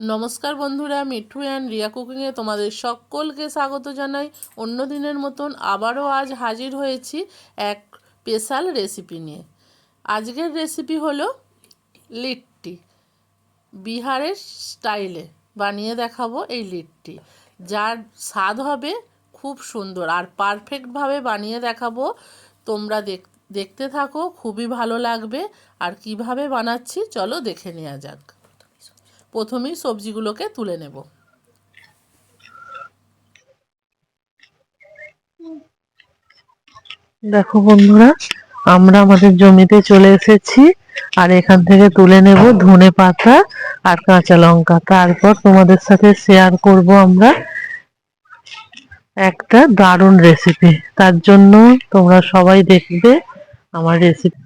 নমস্কার বন্ধুরা, মিঠু অ্যান্ড রিয়া কুকিংয়ে তোমাদের সকলকে স্বাগত জানাই। অন্য দিনের মতন আবারও আজ হাজির হয়েছি এক স্পেশাল রেসিপি নিয়ে। আজকের রেসিপি হলো লিট্টি। বিহারের স্টাইলে বানিয়ে দেখাবো এই লিট্টি। যার স্বাদ হবে খুব সুন্দর। আর পারফেক্টভাবে বানিয়ে দেখাবো। তোমরা দেখ দেখতে থাকো, খুবই ভালো লাগবে। আর কীভাবে বানাচ্ছি, চলো দেখে নেওয়া যাক। প্রথমেই সবজিগুলোকে তুলে নেব। দেখো বন্ধুরা, আমরা আমাদের জমিতে চলে এসেছি, আর এখান থেকে তুলে নেব ধনে পাতা আর কাঁচা লঙ্কা। তারপর তোমাদের সাথে শেয়ার করব আমরা একটা দারুণ রেসিপি তার জন্য তোমরা সবাই দেখবে আমার রেসিপি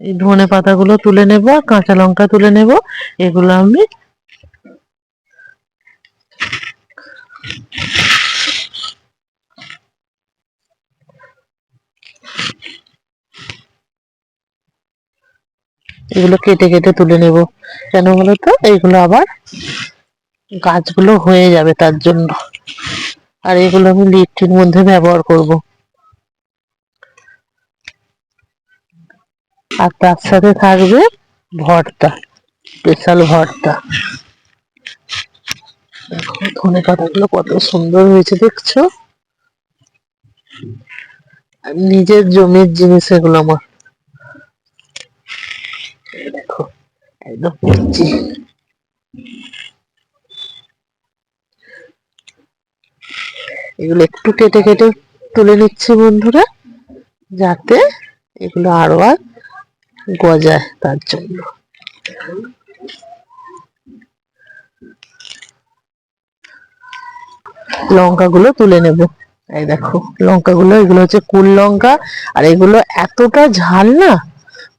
এই ধনে পাতাগুলো তুলে নেব, কাঁচা লঙ্কা তুলে নেব, এগুলো আমি এগুলো কেটে কেটে তুলে নেব। কেন বলো তো? এইগুলো আবার গাছগুলো হয়ে যাবে তার জন্য। আর এগুলো আমি লিট্টির মধ্যে ব্যবহার করব। আর তার সাথে থাকবে ভর্তা স্পেশাল ভর্তা। ধনে পাতাগুলো কত সুন্দর হয়েছে, দেখছ? নিজের জমির জিনিস এগুলো আমার। দেখো, একদম এগুলো একটু কেটে কেটে তুলে নিচ্ছি বন্ধুরা, যাতে এগুলো আরও আর গজায় তার জন্য। লঙ্কাগুলো তুলে নেব। এই দেখো, লঙ্কাগুলো, এগুলো হচ্ছে কুল লঙ্কা, আর এগুলো এতটা ঝাল না,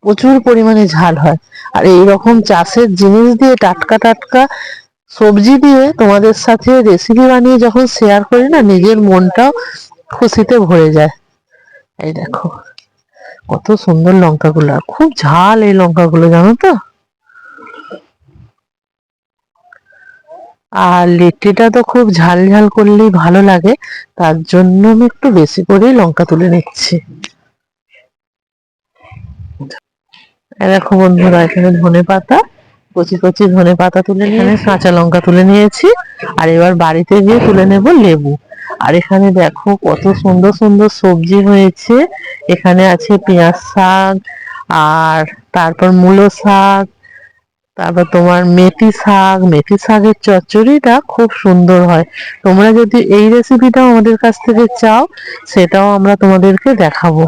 প্রচুর পরিমাণে ঝাল হয়। আর এই রকম চাষের জিনিস দিয়ে টাটকা টাটকা সবজি দিয়ে তোমাদের সাথে রেসিপি বানিয়ে যখন শেয়ার করি না, নিজের মনটাও খুশিতে ভরে যায়। এই দেখো। কত সুন্দর লঙ্কাগুলো, খুব ঝাল এই লঙ্কাগুলো, জানো তো? আর লিট্টিটা তো খুব ঝাল ঝাল করলেই ভালো লাগে, তার জন্য আমি একটু বেশি করেই লঙ্কা তুলে নিচ্ছি। দেখো বন্ধুরা, এখানে ধনে পাতা, কচি কচি ধনে পাতা তুলে নিয়ে, কাঁচা লঙ্কা তুলে নিয়েছি, আর এবার বাড়িতে গিয়ে তুলে নেব লেবু। আর এখানে দেখো কত সুন্দর সুন্দর সবজি হয়েছে। এখানে আছে পেঁয়াজ শাক, আর তারপর মূলো শাক, তারপর তোমার মেথি শাক। মেথি শাকের চচ্চড়িটা খুব সুন্দর হয়। তোমরা যদি এই রেসিপিটাও আমাদের কাছ থেকে চাও, সেটাও আমরা তোমাদেরকে দেখাবো।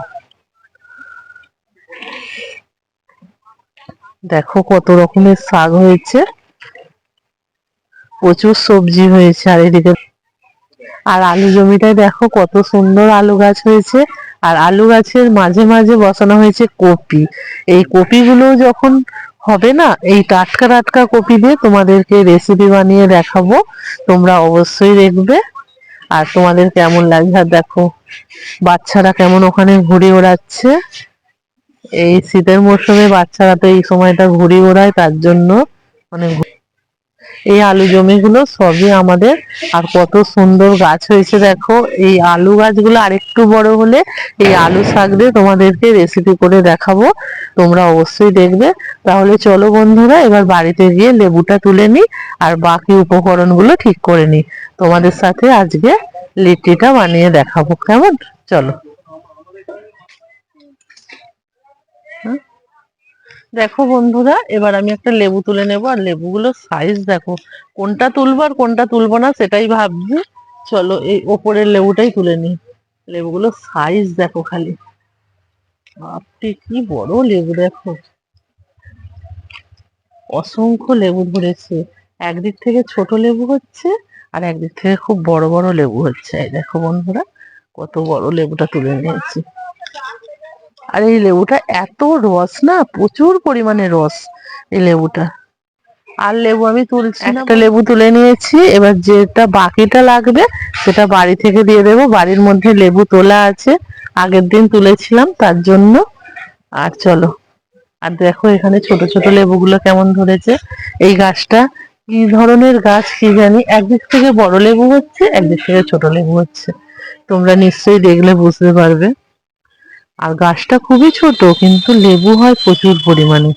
দেখো কত রকমের শাক হয়েছে। প্রচুর সবজি হয়েছে। আর এদিকে আর আলু জমিটায় দেখো কত সুন্দর আলু গাছ হয়েছে। আর আলু গাছের মাঝে মাঝে বসানো হয়েছে কপি। এই কপিগুলো যখন হবে না, এই টাটকা টাটকা কপি দিয়ে তোমাদেরকে রেসিপি বানিয়ে দেখাবো। তোমরা অবশ্যই দেখবে। আর তোমাদের কেমন লাগছে? আর দেখো, বাচ্চারা কেমন ওখানে ঘুরে ওড়াচ্ছে। এই শীতের মরশুমে বাচ্চারা তো এই সময়টা ঘুড়ি ওড়ায়, তার জন্য মানে এই আলু জমিগুলো সবই আমাদের। আর কত সুন্দর গাছ হয়েছে দেখো। এই আলু গাছগুলো আরেকটু বড় হলে এই আলু শাক দিয়ে তোমাদেরকে রেসিপি করে দেখাবো। তোমরা অবশ্যই দেখবে। তাহলে চলো বন্ধুরা, এবার বাড়িতে গিয়ে লেবুটা তুলে নিই আর বাকি উপকরণগুলো ঠিক করে নিই। তোমাদের সাথে আজকে লিট্টিটা বানিয়ে দেখাবো। কেমন? চলো। দেখো বন্ধুরা, এবার আমি একটা লেবু তুলে নেব। আর লেবুগুলোর সাইজ দেখো, কোনটা তুলবো আর কোনটা তুলবো না সেটাই ভাবছি। চলো এই ওপরের লেবুটাই তুলে নিই। লেবুগুলোর সাইজ দেখো খালি। বাপরে, কি বড় লেবু দেখো। অসংখ্য লেবু ধরেছে। একদিক থেকে ছোট লেবু হচ্ছে, আর একদিক থেকে খুব বড় বড় লেবু হচ্ছে। দেখো বন্ধুরা, কত বড় লেবুটা তুলে নিয়েছি। আর এই লেবুটা এত রস না প্রচুর পরিমাণে রস এই লেবুটা। আর লেবু আমি তুলছি না একটা লেবু তুলে নিয়েছি এবার যেটা বাকিটা লাগবে সেটা বাড়ি থেকে দিয়ে দেবো বাড়ির মধ্যে লেবু তোলা আছে আগের দিন তুলেছিলাম তার জন্য। আর চলো আর দেখো এখানে ছোট ছোট লেবুগুলো কেমন ধরেছে। এই গাছটা কি ধরনের গাছ কি জানি একদিক থেকে বড় লেবু হচ্ছে একদিক থেকে ছোট লেবু হচ্ছে। তোমরা নিশ্চয়ই দেখলে বুঝতে পারবে। আর গাছটা খুবই ছোট, কিন্তু লেবু হয় প্রচুর পরিমাণে।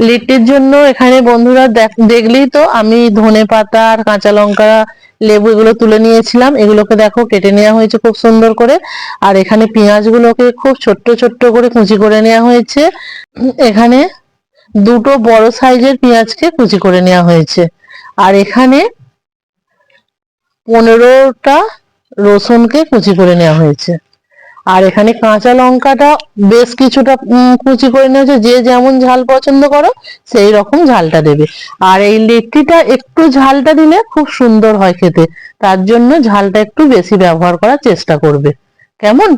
লিট্টির জন্য এখানে বন্ধুরা দেখ- দেখলেই তো আমি ধনে পাতা আর কাঁচা লঙ্কা লেবু এগুলো তুলে নিয়েছিলাম। এগুলোকে দেখো কেটে নেওয়া হয়েছে খুব সুন্দর করে। আর এখানে পেঁয়াজগুলোকে খুব ছোট্ট ছোট্ট করে কুচি করে নেওয়া হয়েছে। এখানে দুটো বড় সাইজের পেঁয়াজকে কুচি করে নেওয়া হয়েছে। আর এখানে পনেরোটা রসুনকে কুচি করে নেওয়া হয়েছে। আর এখানে কাঁচা লঙ্কাটা বেশ কিছুটা কুচি করে নিয়েছে। যে যেমন ঝাল পছন্দ করো, সেই রকম ঝালটা দেবে। আর এই লিট্টিটা একটু ঝালটা দিলে খুব সুন্দর হয় খেতে। তার জন্য ঝালটা একটু বেশি ব্যবহার করার চেষ্টা করবে। কেমন?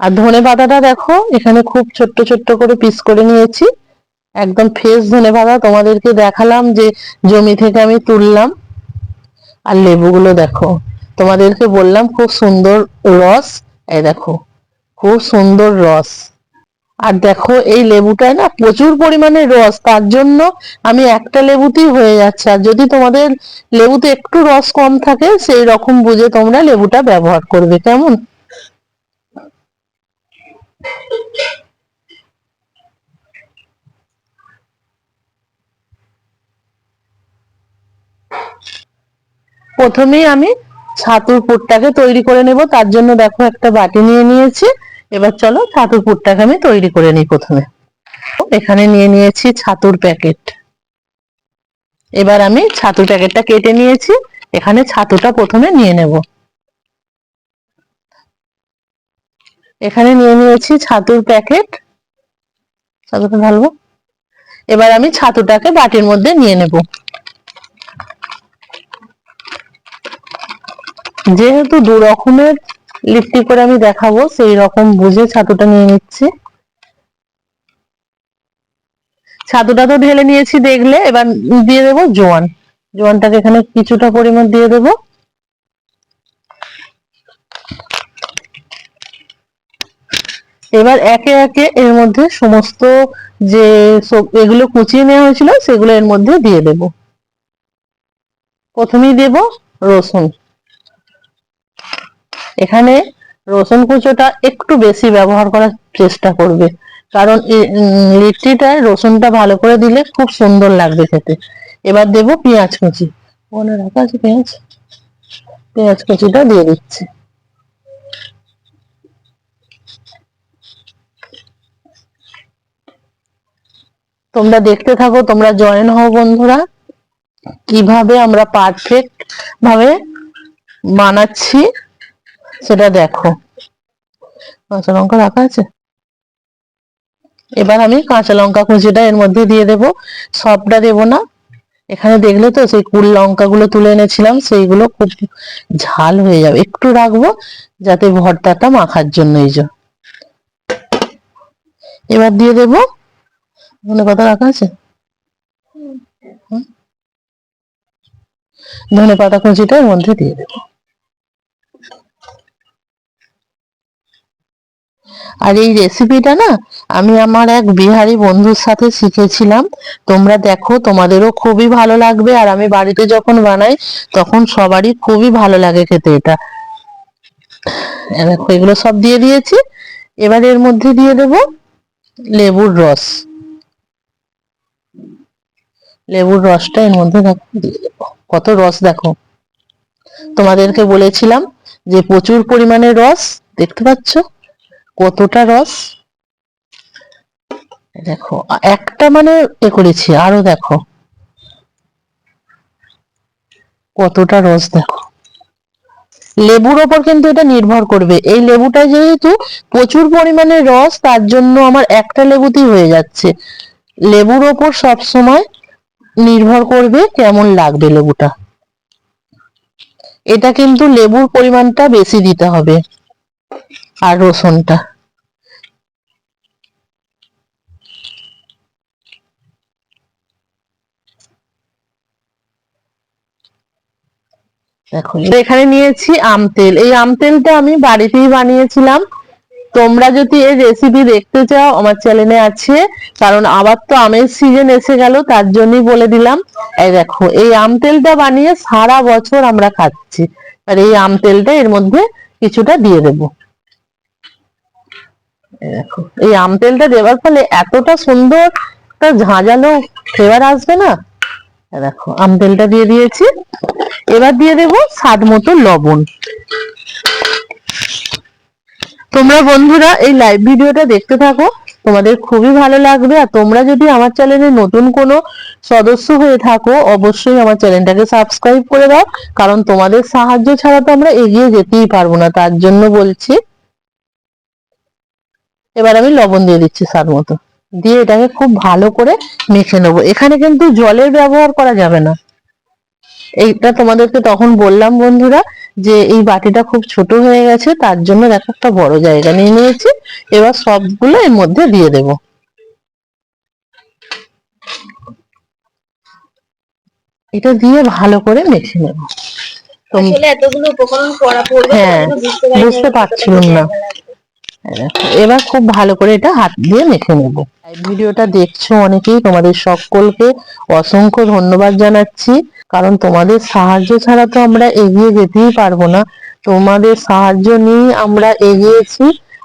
আর ধনে পাতাটা দেখো, এখানে খুব ছোট্ট ছোট্ট করে পিস করে নিয়েছি। একদম ফ্রেশ ধনে পাতা তোমাদেরকে দেখালাম যে জমি থেকে আমি তুললাম। আর লেবুগুলো দেখো। তোমাদেরকে বললাম খুব সুন্দর রস। এই দেখো, খুব সুন্দর রস। আর দেখো, এই লেবুটায় না প্রচুর পরিমাণে রস, তার জন্য আমি একটা লেবুতেই হয়ে যাচ্ছে। আর যদি তোমাদের লেবুতে একটু রস কম থাকে, সেই রকম বুঝে তোমরা লেবুটা ব্যবহার করবে, কেমন? প্রথমেই আমি ছাতুর পুরটাকে তৈরি করে নেব। তার জন্য দেখো একটা বাটি নিয়ে নিয়েছি। এবার চলো ছাতুর পুরটাকে আমি তৈরি করে নিই প্রথমে। এখানে নিয়ে নিয়েছি ছাতুর প্যাকেট। এবার আমি ছাতুর প্যাকেটটা কেটে নিয়েছি। এখানে ছাতুটা প্রথমে নিয়ে নেব। এখানে নিয়ে নিয়েছি ছাতুর প্যাকেট। ছাতুটা ঢালবো। এবার আমি ছাতুটাকে বাটির মধ্যে নিয়ে নেব। যেহেতু দু রকমের লিপটি করে আমি দেখাবো, সেই রকম বুঝে ছাতুটা নিয়ে নিচ্ছি। ছাতুটা তো ঢেলে নিয়েছি দেখলে, এবার দিয়ে দেবো জোয়ান। জোয়ানটাকে এখানে কিছুটা পরিমাণ দিয়ে দেবো। এবার একে একে এর মধ্যে সমস্ত যে এগুলো কুচিয়ে নেওয়া হয়েছিল, সেগুলো এর মধ্যে দিয়ে দেব। প্রথমেই দেব রসুন। এখানে রসুন কুচোটা একটু বেশি ব্যবহার করার চেষ্টা করবে। কারণ লিট্টিটায় রসুনটা ভালো করে দিলে খুব সুন্দর লাগবে খেতে। এবার দেব পেঁয়াজ কুচি। মনে রাখা আছে পেঁয়াজ পেঁয়াজ কুচিটা দিয়ে দিচ্ছি। তোমরা দেখতে থাকো, তোমরা জয়েন হও বন্ধুরা। কীভাবে আমরা পারফেক্ট ভাবে বানাচ্ছি সেটা দেখো। কাঁচা লঙ্কা রাখা আছে? এবার আমি কাঁচা লঙ্কা কুচিটা এর মধ্যে দিয়ে দেব। সবটা দেব না। এখানে দেখলে তো সেই কুল লঙ্কাগুলো তুলে এনেছিলাম, সেইগুলো খুব ঝাল হয়ে যাবে। একটু রাখব যাতে ভর্তাটা মাখার জন্য এই যে। এবার দিয়ে দেব। ধনে পাতা রাখা আছে। ধনে পাতা কুচিটা এর মধ্যে দিয়ে দেবো। আর এই রেসিপিটা না, আমি আমার এক বিহারি বন্ধুর সাথে শিখেছিলাম। তোমরা দেখো, তোমাদেরও খুবই ভালো লাগবে। আর আমি বাড়িতে যখন বানাই, তখন সবারই খুবই ভালো লাগে খেতে এটা। দেখো, এগুলো সব দিয়ে দিয়েছি। এবার এর মধ্যে দিয়ে দেব লেবুর রস। লেবুর রসটা এর মধ্যে কত রস দেখো। তোমাদেরকে বলেছিলাম যে প্রচুর পরিমাণে রস, দেখতে পাচ্ছ? কতটা রস? দেখো, একটা মানে এ করেছি, আরও দেখো। কতটা রস দেখো। লেবুর ওপর কিন্তু এটা নির্ভর করবে। এই লেবুটা যেহেতু প্রচুর পরিমাণে রস, তার জন্য আমার একটা লেবুতেই হয়ে যাচ্ছে। লেবুর ওপর সব সময় নির্ভর করবে কেমন লাগবে লেবুটা। এটা কিন্তু লেবুর পরিমাণটা বেশি দিতে হবে। আর রসুনটা। দেখো এখানে নিয়েছি আম তেল। এই আম তেলটা আমি বাড়িতেই বানিয়েছিলাম। তোমরা যদি এই রেসিপি দেখতে চাও, আমার চ্যানেলে আছে। কারণ আবার তো আমের সিজন এসে গেল, তার জন্যই বলে দিলাম। এই দেখো, এই আম তেলটা বানিয়ে সারা বছর আমরা খাচ্ছি। আর এই আম তেলটা এর মধ্যে কিছুটা দিয়ে দেবো। দেখো, এই আম তেলটা দেওয়ার ফলে এতটা সুন্দর একটা ঝাঁঝালো ফ্লেভার আসবে না? দেখো, আম তেলটা দিয়ে দিয়েছি। এবার দিয়ে দেবো স্বাদ মতো লবণ। তোমরা বন্ধুরা, এই লাইভ ভিডিওটা দেখতে থাকো। তোমাদের খুবই ভালো লাগবে। আর তোমরা যদি আমার চ্যানেলে নতুন কোনো সদস্য হয়ে থাকো, অবশ্যই আমার চ্যানেলটাকে সাবস্ক্রাইব করে দাও। কারণ তোমাদের সাহায্য ছাড়া তো আমরা এগিয়ে যেতেই পারব না, তার জন্য বলছি। এবার আমি লবণ দিয়ে দিচ্ছি স্বাদ মতো। দিয়ে এটাকে খুব ভালো করে মেখে নেব। এখানে কিন্তু জলের ব্যবহার করা যাবে না। এইটা তোমাদেরকে তখন বললাম বন্ধুরা যে এই বাটিটা খুব ছোট হয়ে গেছে তার জন্য দেখো একটা বড় জায়গা নিয়ে নিয়েছি। এবার সবগুলো এর মধ্যে দিয়ে দেব। এটা দিয়ে ভালো করে মেখে নেব। তোম- আসলে এতগুলো উপকরণ করা পড়বে হ্যাঁ, বুঝতে পারছিলাম না। এবার খুব ভালো করে এটা হাত দিয়ে মেখে নেব। ভিডিওটা দেখছ অনেকেই, তোমাদের সকলকে অসংখ্য ধন্যবাদ জানাচ্ছি। কারণ তোমাদের সাহায্য ছাড়া তো আমরা এগিয়ে যেতেই পারব না। তোমাদের সাহায্য নিয়ে আমরা এগিয়েছি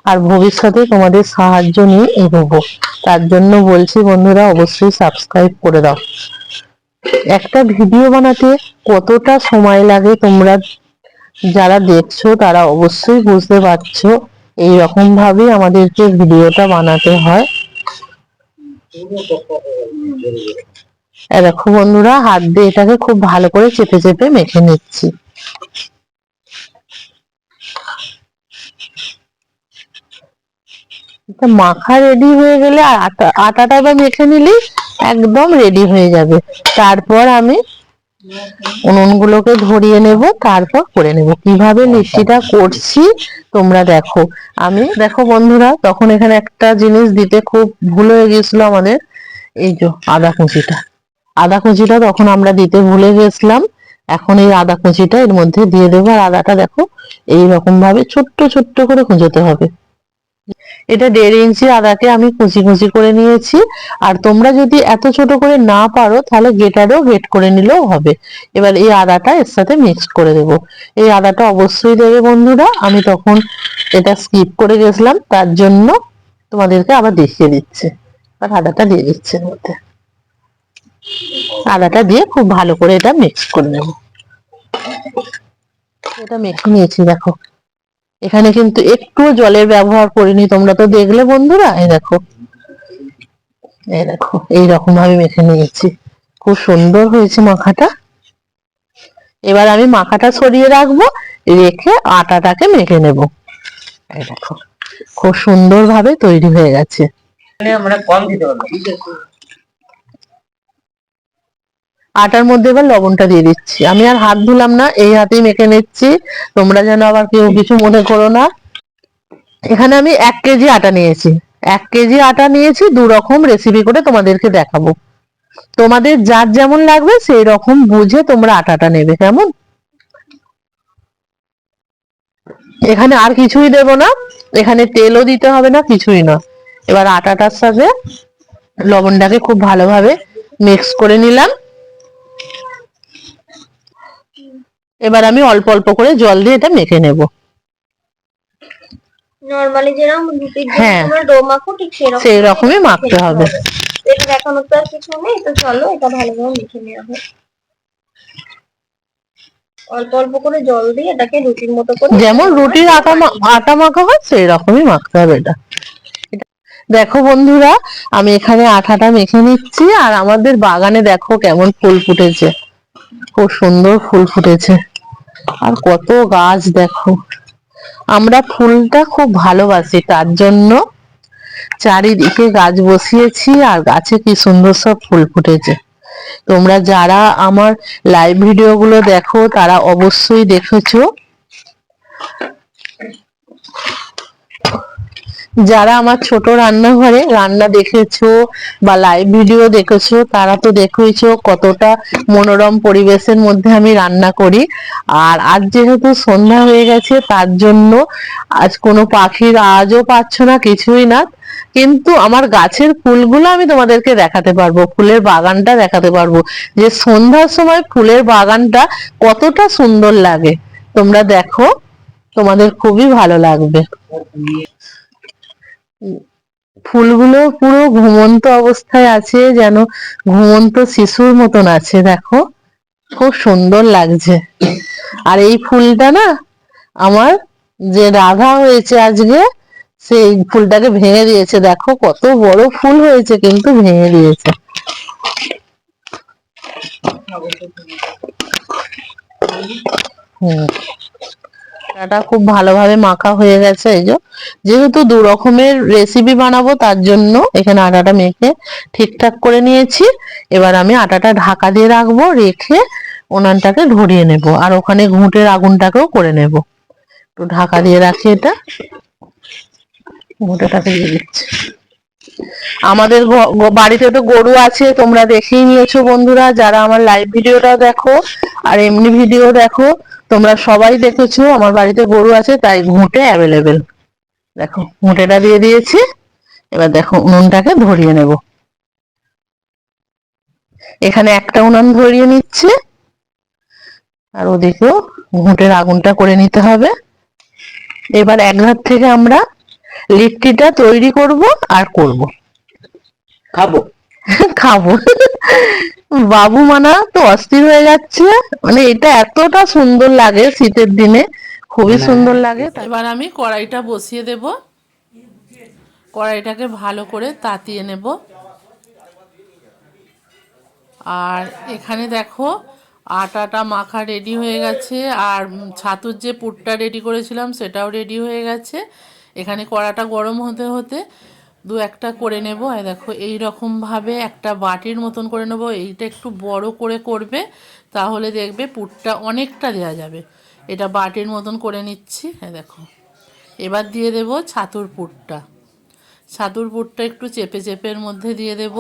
আর ভবিষ্যতে তোমাদের সাহায্য নিয়ে এগোবো। তার জন্য বলছি বন্ধুরা, অবশ্যই সাবস্ক্রাইব করে দাও। একটা ভিডিও বানাতে কতটা সময় লাগে তোমরা যারা দেখছ তারা অবশ্যই বুঝতে পারছ। এই রকম ভাবেই আমাদেরকে ভিডিওটা বানাতে হয়। দেখো বন্ধুরা, হাত দিয়ে এটাকে খুব ভালো করে চেপে চেপে মেখে নিচ্ছি। মাখা রেডি হয়ে গেলে আটা আটাটা এবার মেখে নিলেই একদম রেডি হয়ে যাবে। তারপর আমি উনুনগুলোকে ধরিয়ে নেব, তারপর করে নেব। কীভাবে লিচিটা করছি তোমরা দেখো। আমি, দেখো বন্ধুরা, তখন এখানে একটা জিনিস দিতে খুব ভুল হয়ে গেছিল আমাদের। এই যে আদা কুচিটা। আদা কুচিটা তখন আমরা দিতে ভুলে গেছিলাম। এখন এই আদা কুচিটা এর মধ্যে দিয়ে দেবো। আর আদাটা দেখো, এই রকম ভাবে ছোট্ট ছোট্ট করে কুঁচোতে হবে। এটা দেড় ইঞ্চি আদাকে আমি কুচি কুচি করে নিয়েছি। আর তোমরা যদি এত ছোট করে না পারো, তাহলে গেটারও গেট করে নিলেও হবে। এবার এই আদাটা এর সাথে মিক্সড করে দেব। এই আদাটা অবশ্যই দেবে বন্ধুরা। আমি তখন এটা স্কিপ করে গেছিলাম, তার জন্য তোমাদেরকে আবার দেখিয়ে দিচ্ছে। আর আদাটা দিয়ে দিচ্ছে মধ্যে। আদাটা দিয়ে খুব ভালো করে এটা মিক্স করে নেব। এটা মেখে নিয়েছি, দেখো। এখানে কিন্তু একটু জলের ব্যবহার করিনি, তোমরা তো দেখলে বন্ধুরা, এই দেখো। এই দেখো, এইরকম ভাবে মেখে নিয়েছি। খুব সুন্দর হয়েছে মাখাটা। এবার আমি মাখাটা সরিয়ে রাখব, রেখে আটাটাকে মেখে নেব। এই দেখো, খুব সুন্দর ভাবে তৈরি হয়ে গেছে। আমরা কম দিতে পারব আটার মধ্যে এবার লবণটা দিয়ে দিচ্ছি। আমি আর হাত ধুলাম না, এই হাতেই মেখে নিচ্ছি। তোমরা যেন আবার কেউ কিছু মনে করো না। এখানে আমি এক কেজি আটা নিয়েছি। এক কেজি আটা নিয়েছি, দু রকম রেসিপি করে তোমাদেরকে দেখাবো। তোমাদের যার যেমন লাগবে, সেই রকম বুঝে তোমরা আটাটা নেবে, কেমন? এখানে আর কিছুই দেব না। এখানে তেলও দিতে হবে না, কিছুই না। এবার আটাটার সাথে লবণটাকে খুব ভালোভাবে মিক্স করে নিলাম। এবার আমি অল্প অল্প করে জল দিয়ে এটা মেখে নেব। নরমালি যেরকম রুটির জন্য হ্যাঁ। ডো মাখো ঠিক সেরকম সেই রকমই মাখতে হবে। এটা তো আর কিছু নেই তো চলো এটা ভালোভাবে মেখে নেওয়া হোক। অল্প অল্প করে জল দিয়ে এটাকে রুটির মতো করে যেমন রুটির আটা আটা মাখা হয় সেই রকমই মাখতে হবে এটা। এটা- দেখো বন্ধুরা আমি এখানে আঠাটা মেখে নিচ্ছি আর আমাদের বাগানে দেখো কেমন ফুল ফুটেছে। খুব সুন্দর ফুল ফুটেছে। আর কত গাছ দেখো। আমরা ফুলটা খুব ভালোবাসি, তার জন্য চারিদিকে গাছ বসিয়েছি আর গাছে কি সুন্দর সব ফুল ফুটেছে। তোমরা যারা আমার লাইভ ভিডিও গুলো দেখো, তারা অবশ্যই দেখেছ। যারা আমার ছোট রান্নাঘরে রান্না দেখেছ বা লাইভ ভিডিও দেখেছ, তারা তো দেখেছ কতটা মনোরম পরিবেশের মধ্যে আমি রান্না করি। আর আজ যেহেতু সন্ধ্যা হয়ে গেছে, তার জন্য আজ কোনো পাখির আওয়াজও পাচ্ছ না, কিছুই না। কিন্তু আমার গাছের ফুলগুলো আমি তোমাদেরকে দেখাতে পারব, ফুলের বাগানটা দেখাতে পারব। যে সন্ধ্যার সময় ফুলের বাগানটা কতটা সুন্দর লাগে। তোমরা দেখো, তোমাদের খুবই ভালো লাগবে। ফুলগুলো পুরো ঘুমন্ত অবস্থায় আছে, যেন ঘুমন্ত শিশুর মতন আছে, দেখো। খুব সুন্দর লাগছে। আর এই ফুলটা না, আমার যে রাধা হয়েছে আজকে, সেই ফুলটাকে ভেঙে দিয়েছে। দেখো কত বড় ফুল হয়েছে, কিন্তু ভেঙে দিয়েছে। হুম। আটাটা খুব ভালোভাবে মাখা হয়ে গেছে এই যেহেতু দু রকমের রেসিপি বানাবো, তার জন্য এখানে আটাটা মেখে ঠিকঠাক করে নিয়েছি। এবার আমি আটাটা ঢাকা দিয়ে রাখব, রেখে ওনানটাকে ধরিয়ে নেব। আর ওখানে ঘুঁটের আগুনটাকেও করে নেব। একটু ঢাকা দিয়ে রাখি এটা। ঘুঁটেটাকে দিয়ে দিচ্ছি। আমাদের বাড়িতে তো গরু আছে, তোমরা দেখেই নিয়েছো বন্ধুরা। যারা আমার লাইভ ভিডিওটা দেখো, আর এমনি ভিডিও দেখো তোমরা সবাই দেখেছ, আমার বাড়িতে গরু আছে, তাই ঘুঁটে অ্যাভেলেবেল দেখো, ঘুঁটেটা দিয়ে দিয়েছি। এবার দেখো, উনুনটাকে ধরিয়ে নেব। এখানে একটা উনুন ধরিয়ে নিচ্ছে। আর ওদিকেও ঘুঁটের আগুনটা করে নিতে হবে। এবার এক ধার থেকে আমরা লিট্টিটা তৈরি করব আর করব। খাব। খাব। বাবু মানা তো অস্থির হয়ে যাচ্ছে। মানে এটা এতটা সুন্দর লাগে শীতের দিনে। খুবই সুন্দর লাগে এবার আমি কড়াইটা বসিয়ে দেব। কড়াইটাকে ভালো করে তাতিয়ে নেব। আর এখানে দেখো আটাটা মাখা রেডি হয়ে গেছে। আর ছাতুর যে পুরটা রেডি করেছিলাম সেটাও রেডি হয়ে গেছে। এখানে কড়াটা গরম হতে হতে দু একটা করে নেব। আর দেখো এই রকম ভাবে একটা বাটির মতন করে নেব। এইটা একটু বড় করে করবে, তাহলে দেখবে পুরটা অনেকটা দেওয়া যাবে। এটা বাটির মতন করে নিচ্ছি। হ্যাঁ দেখো। এবার দিয়ে দেব ছাতুর পুরটা। ছাতুর পুরটা একটু চেপে চেপের মধ্যে দিয়ে দেব।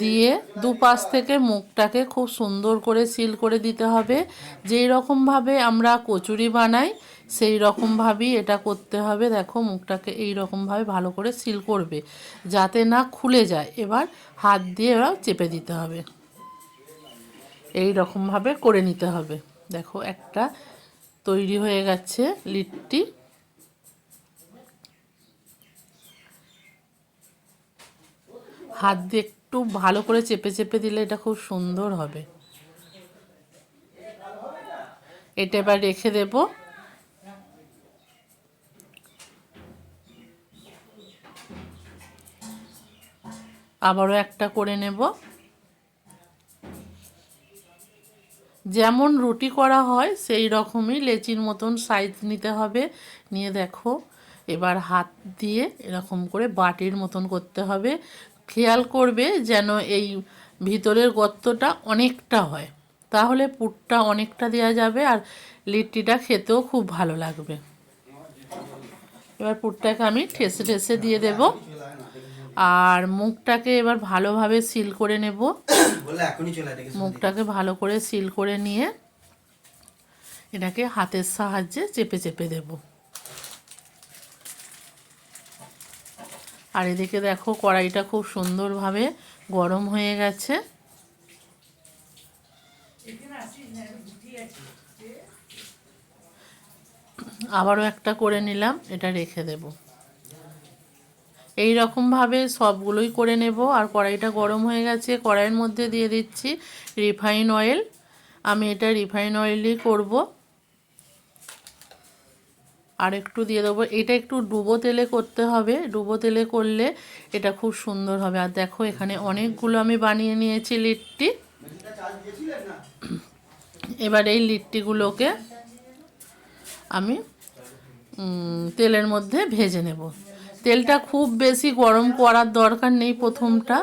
দিয়ে দুপাশ থেকে মুখটাকে খুব সুন্দর করে সিল করে দিতে হবে। যেই রকমভাবে আমরা কচুরি বানাই, সেই রকমভাবেই এটা করতে হবে। দেখো, মুখটাকে এই রকমভাবে ভালো করে সিল করবে, যাতে না খুলে যায়। এবার হাত দিয়ে এবার চেপে দিতে হবে। এই রকমভাবে করে নিতে হবে। দেখো, একটা তৈরি হয়ে গেছে লিটটি। হাত দিয়ে একটু ভালো করে চেপে চেপে দিলে এটা খুব সুন্দর হবে। এটা এবার রেখে দেব। আবারও একটা করে নেব। যেমন রুটি করা হয়, সেই রকমই লেচির মতন সাইজ নিতে হবে। নিয়ে দেখো, এবার হাত দিয়ে এরকম করে বাটির মতন করতে হবে। খেয়াল করবে যেন এই ভিতরের গর্তটা অনেকটা হয়। তাহলে পুরটা অনেকটা দেওয়া যাবে আর লিট্টিটা খেতেও খুব ভালো লাগবে। এবার পুরটাকে আমি ঠেসে ঠেসে দিয়ে দেব। আর মুখটাকে এবার ভালোভাবে সিল করে নেব। মুখটাকে ভালো করে সিল করে নিয়ে এটাকে হাতের সাহায্যে চেপে চেপে দেব। আর এদিকে দেখো কড়াইটা খুব সুন্দরভাবে গরম হয়ে গেছে। আবারও একটা করে নিলাম, এটা রেখে দেব। এই রকমভাবে সবগুলোই করে নেব। আর কড়াইটা গরম হয়ে গেছে, কড়াইয়ের মধ্যে দিয়ে দিচ্ছি রিফাইন অয়েল। আমি এটা রিফাইন অয়েলই করব। আর একটু দিয়ে দেবো। এটা একটু ডুবো তেলে করতে হবে। ডুবো তেলে করলে এটা খুব সুন্দর হবে। আর দেখো, এখানে অনেকগুলো আমি বানিয়ে নিয়েছি লিট্টি। এবার এই লিট্টিগুলোকে আমি তেলের মধ্যে ভেজে নেব। তেলটা খুব বেশি গরম করার দরকার নেই প্রথমটা।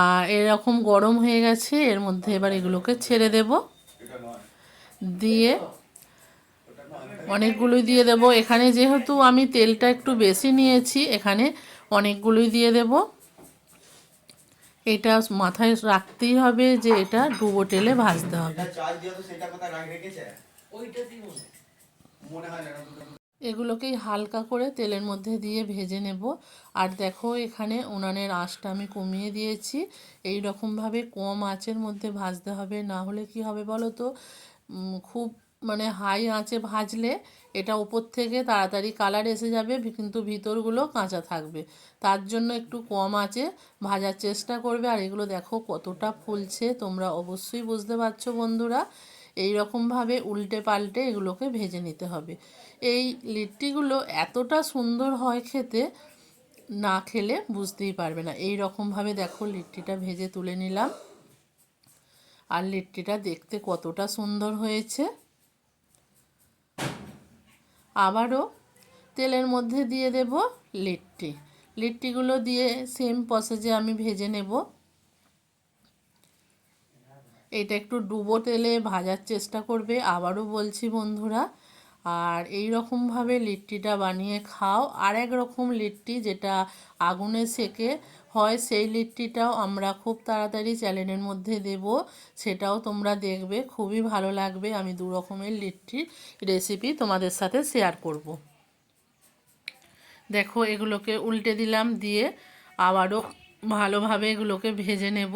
আর এরকম গরম হয়ে গেছে, এর মধ্যে এবার এগুলোকে ছেড়ে দেব। দিয়ে অনেকগুলোই দিয়ে দেব। এখানে যেহেতু আমি তেলটা একটু বেশি নিয়েছি এখানে অনেকগুলোই দিয়ে দেব। এটা মাথায় রাখতেই হবে যে এটা ডুবো তেলে ভাজতে হবে। মনে হয়। এগুলোকেই হালকা করে তেলের মধ্যে দিয়ে ভেজে নেব। আর দেখো এখানে উনানের আঁচটা আমি কমিয়ে দিয়েছি। এই রকমভাবে কম আঁচের মধ্যে ভাজতে হবে। না হলে কি হবে বলো তো? খুব মানে হাই আঁচে ভাজলে এটা উপর থেকে তাড়াতাড়ি কালার এসে যাবে কিন্তু ভিতরগুলো কাঁচা থাকবে। তার জন্য একটু কম আঁচে ভাজার চেষ্টা করবে। আর এগুলো দেখো কতটা ফুলছে, তোমরা অবশ্যই বুঝতে পারছ বন্ধুরা। এই রকমভাবে উল্টে পাল্টে এগুলোকে ভেজে নিতে হবে। এই লিট্টিগুলো এতটা সুন্দর হয় খেতে, না খেলে বুঝতেই পারবে না। এই রকমভাবে দেখো লিট্টিটা ভেজে তুলে নিলাম। আর লিট্টিটা দেখতে কতটা সুন্দর হয়েছে। আবারও তেলের মধ্যে দিয়ে দেব লিট্টি। লিট্টিগুলো দিয়ে সেম প্রসেসে আমি ভেজে নেব। এটা একটু ডুবো তেলে ভাজার চেষ্টা করবে, আবারও বলছি বন্ধুরা। আর এই রকমভাবে লিট্টিটা বানিয়ে খাও। আর এক রকম লিট্টি যেটা আগুনে সেকে হয় সেই লিট্টিটাও আমরা খুব তাড়াতাড়ি চ্যানেলের মধ্যে দেব। সেটাও তোমরা দেখবে, খুবই ভালো লাগবে। আমি দু রকমের লিট্টির রেসিপি তোমাদের সাথে শেয়ার করব। দেখো, এগুলোকে উল্টে দিলাম দিয়ে আবারও ভালোভাবে এগুলোকে ভেজে নেব।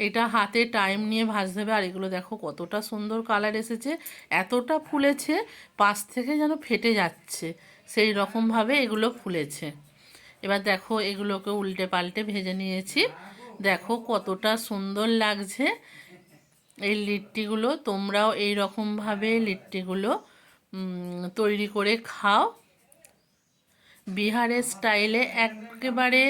এটা হাতে টাইম নিয়ে ভাজতে হবে। আর এগুলো দেখো, কতটা সুন্দর কালার এসেছে। এতটা ফুলেছে, পাশ থেকে যেন ফেটে যাচ্ছে। সেই রকমভাবে এগুলো ফুলেছে। এবার দেখো এগুলোকে উল্টে পাল্টে ভেজে নিয়েছি। দেখো কতটা সুন্দর লাগছে এই লিট্টিগুলো। তোমরাও এই রকমভাবে লিট্টিগুলো তৈরি করে খাও। বিহারের স্টাইলে একেবারে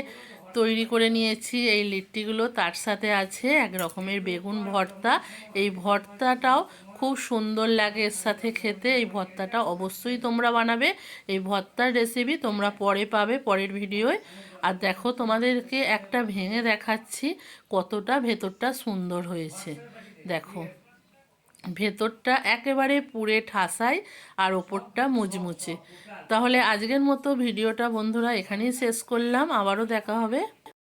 তৈরি করে নিয়েছি এই লিট্টিগুলো। তার সাথে আছে এক রকমের বেগুন ভর্তা। এই ভর্তাটাও খুব সুন্দর লাগে এর সাথে খেতে। এই ভর্তাটা অবশ্যই তোমরা বানাবে। এই ভর্তার রেসিপি তোমরা পরে পাবে পরের ভিডিওয়। আর দেখো তোমাদেরকে একটা ভেঙে দেখাচ্ছি কতটা ভেতরটা সুন্দর হয়েছে। দেখো, ভেতরটা একেবারে পুড়ে ঠাসায় আর ওপরটা মুচমুচে। তাহলে আজকের মতো ভিডিওটা বন্ধুরা এখানেই শেষ করলাম। আবারও দেখা হবে।